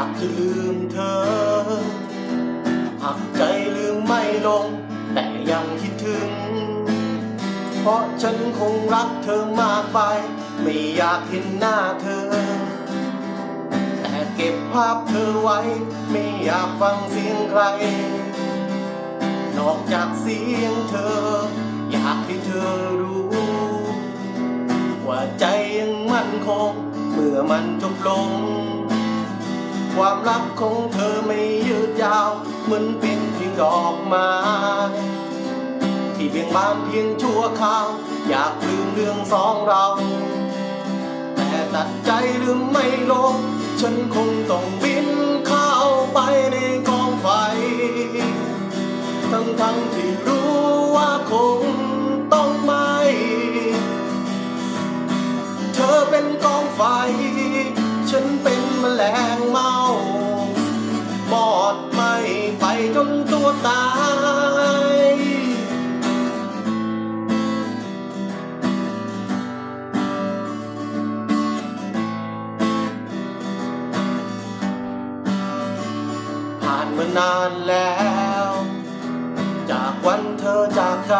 ากจะลืมเธอหักใจลืมไม่ลง แต่ยังคิดถึง เพราะฉันคงรักเธอมากไป ไม่อยากเห็นหน้าเธอ แต่เก็บภาพเธอไว้ ไม่อยากฟังเสียงใคร นอกจากเสียงเธอ อยากให้เธอรู้ ว่าใจยังมั่นคง เมื่อมันจบลง ความรักของเธอไม่ยืดยาว เหมือนเป็นเพียงดอกไม้ที่เบี่ยงบานเพียงชั่วคราว อยากลืมเรื่องสองเรา แต่ตัดใจลืมไม่ลง ฉันคงต้องบินเข้าไปในกองไฟ ทั้งทั้งๆที่รู้ว่าคงต้องไม่ เธอเป็นกองไฟ ฉันเป็นแมลงเมา จนตัวตาย ผ่านมานานแล้ว จากวันเธอจากใคร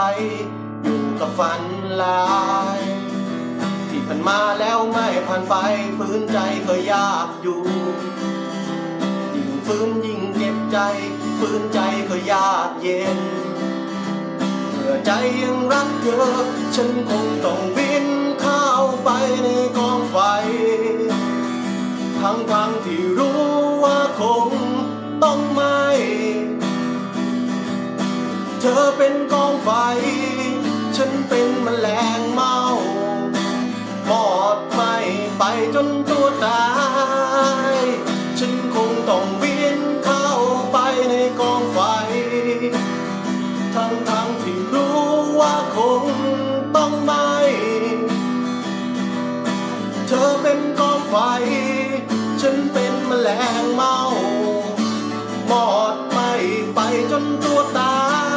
อยู่กับฝันลายที่ผ่านมาแล้วไม่ผ่านไปฟื้นใจก็ยากอยู่ยิ่งฟื้นยิ่งเจ็บใจ ฟื้นใจก็ยากเย็นเมื่อใจยังรักเธอ ฉันคงต้องบินเข้าไปในกองไฟ ทั้งทางๆที่รู้ว่าคงต้องไม่ เธอเป็นกองไฟ ฉันเป็นแมลงเมาหมอดไหม่ไปจนตัวตาย คงต้องไม่ เธอเป็นกองไฟ ฉันเป็นแมลงเมาหมอดไปไปจนตัวตาย